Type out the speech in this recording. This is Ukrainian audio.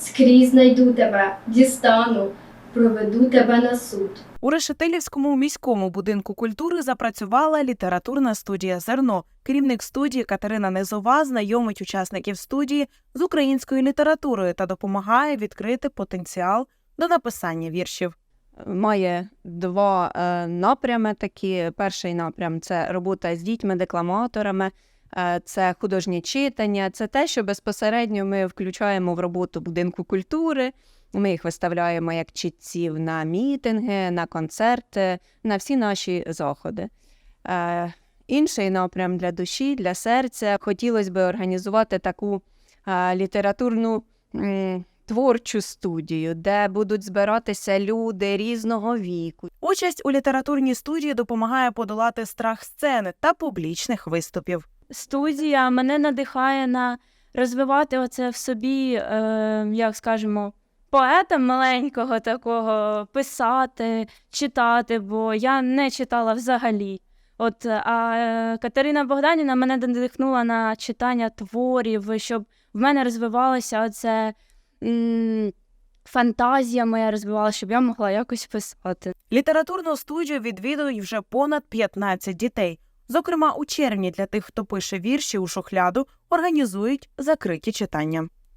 Скрізь знайду тебе, дістану, проведу тебе на суд. У Решетилівському міському будинку культури запрацювала літературна студія Зерно. Керівник студії Катерина Низова знайомить учасників студії з українською літературою та допомагає відкрити потенціал до написання віршів. має два е, напрями такі. Перший напрям це робота з дітьми-декламаторами, е, це художнє читання, це те, що безпосередньо ми включаємо в роботу будинку культури. Ми їх виставляємо як чітців на мітинги, на концерти, на всі наші заходи. Е, інший напрям для душі, для серця. Хотілося б організувати таку е, літературну творчу студію, де будуть збиратися люди різного віку. Участь у літературній студії допомагає подолати страх сцени та публічних виступів. Студія мене надихає на розвивати оце в собі, е, як скажемо, поета маленького такого писати, читати, бо я не читала взагалі. От, а е, Катерина Богданівна мене надихнула на читання творів, щоб в мене розвивалося оце м, фантазія моя розвивалася, щоб я могла якось писати. Літературну студію відвідують вже понад 15 дітей. Зокрема, у червні для тих, хто пише вірші у шухляду, організують закриті читання.